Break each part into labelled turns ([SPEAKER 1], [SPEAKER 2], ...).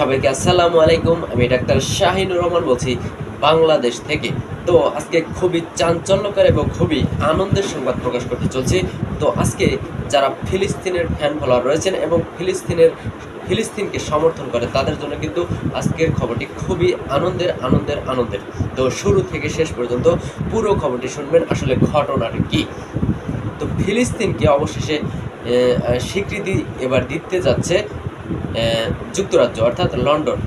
[SPEAKER 1] সবাইকে আসসালামু আলাইকুম। আমি ডাক্তার শাহিনুর রহমান বলছি বাংলাদেশ থেকে। তো আজকে খুবই চাঞ্চল্যকর এবং খুবই আনন্দের সংবাদ প্রকাশ করতে চলছি। তো আজকে যারা ফিলিস্তিনের ফ্যান ফলোয়ার রয়েছেন এবং ফিলিস্তিনের, ফিলিস্তিনকে সমর্থন করে, তাদের জন্য কিন্তু আজকের খবরটি খুবই আনন্দের আনন্দের আনন্দের। তো শুরু থেকে শেষ পর্যন্ত পুরো খবরটি শুনবেন, আসলে ঘটনাটি কী? তো ফিলিস্তিনকে অবশেষে স্বীকৃতি এবার দিতে যাচ্ছে যুক্তরাজ্য, অর্থাৎ লন্ডন।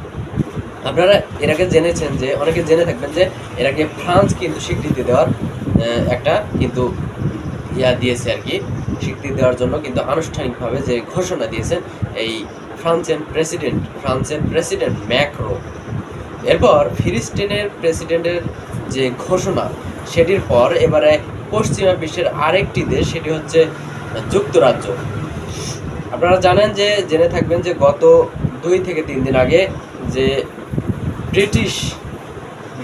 [SPEAKER 1] আপনারা আগে জেনেছেন যে, অনেকে জেনে থাকবেন যে আগে ফ্রান্স কিন্তু স্বীকৃতি দেওয়ার একটা কিন্তু ইয়া দিয়েছে আর কি, স্বীকৃতি দেওয়ার জন্য কিন্তু আনুষ্ঠানিকভাবে যে ঘোষণা দিয়েছেন এই ফ্রান্সের প্রেসিডেন্ট ফ্রান্সের প্রেসিডেন্ট ম্যাক্রো। এরপর ফিলিস্তিনের প্রেসিডেন্টের যে ঘোষণা, সেটির পর এবারে পশ্চিমা বিশ্বের আরেকটি দেশ, সেটি হচ্ছে যুক্তরাজ্য। আপনারা জানেন যে, জেনে থাকবেন যে গত দুই থেকে তিন দিন আগে যে ব্রিটিশ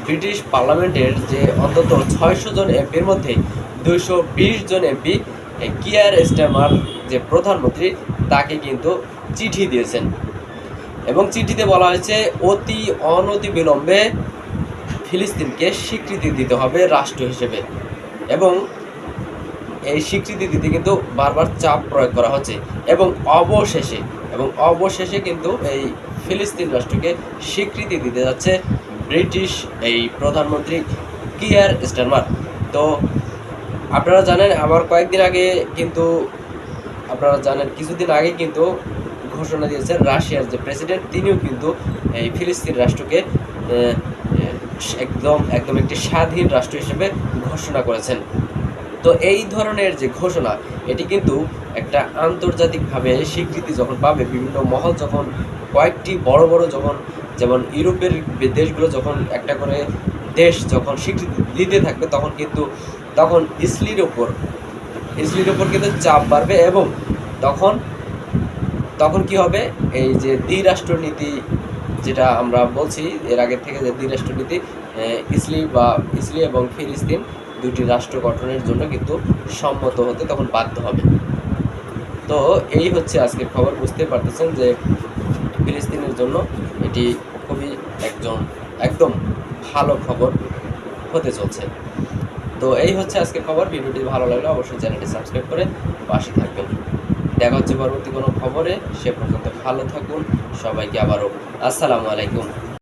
[SPEAKER 1] ব্রিটিশ পার্লামেন্টের যে অন্তত ছয়শো জন এমপির মধ্যে দুইশো বিশ জন এমপি কিয়ার স্টেমার যে প্রধানমন্ত্রী, তাকে কিন্তু চিঠি দিয়েছেন। এবং চিঠিতে বলা হয়েছে, অতি অনতি বিলম্বে ফিলিস্তিনকে স্বীকৃতি দিতে হবে রাষ্ট্র হিসেবে। এবং এই স্বীকৃতি দিতে কিন্তু বারবার চাপ প্রয়োগ করা হচ্ছে এবং অবশেষে এবং অবশেষে কিন্তু এই ফিলিস্তিন রাষ্ট্রকে স্বীকৃতি দিতে যাচ্ছে ব্রিটিশ এই প্রধানমন্ত্রী কিয়ার স্টারমার। তো আপনারা জানেন, আবার কয়েকদিন আগে কিন্তু আপনারা জানেন, কিছুদিন আগে কিন্তু ঘোষণা দিয়েছেন রাশিয়ার যে প্রেসিডেন্ট, তিনিও কিন্তু এই ফিলিস্তিন রাষ্ট্রকে একদম একদম একটি স্বাধীন রাষ্ট্র হিসেবে ঘোষণা করেছেন। তো এই ধরনের যে ঘোষণা, এটি কিন্তু একটা আন্তর্জাতিকভাবে স্বীকৃতি যখন পাবে, বিভিন্ন মহল যখন, কয়েকটি বড় বড় যখন, যেমন ইউরোপের দেশগুলো যখন একটা করে দেশ যখন স্বীকৃতি দিতে থাকবে, তখন কিন্তু, তখন ইসলির ওপর ইসলির ওপর কিন্তু চাপ বাড়বে এবং তখন তখন কি হবে? এই যে দ্বিরাষ্ট্রনীতি যেটা আমরা বলছি, এর আগে থেকে যে দ্বিরাষ্ট্রনীতি ইসলি বা ইসলি এবং ফিলিস্তিন দুটি রাষ্ট্র গঠনের জন্য কিন্তু সম্মত হতে তখন বাধ্য হবে। তো এই হচ্ছে আজকের খবর। বুঝতে পারতেছেন যে ফিলিস্তিনের জন্য এটি খুবই একজন, একদম ভালো খবর হতে চলছে। তো এই হচ্ছে আজকের খবর। ভিডিওটি ভালো লাগলে অবশ্যই চ্যানেলটি সাবস্ক্রাইব করে পাশে থাকবেন। দেখা হচ্ছে পরবর্তী কোনো খবরে সে পর্যন্ত ভালো থাকুন সবাইকে আবারও আসসালামু আলাইকুম।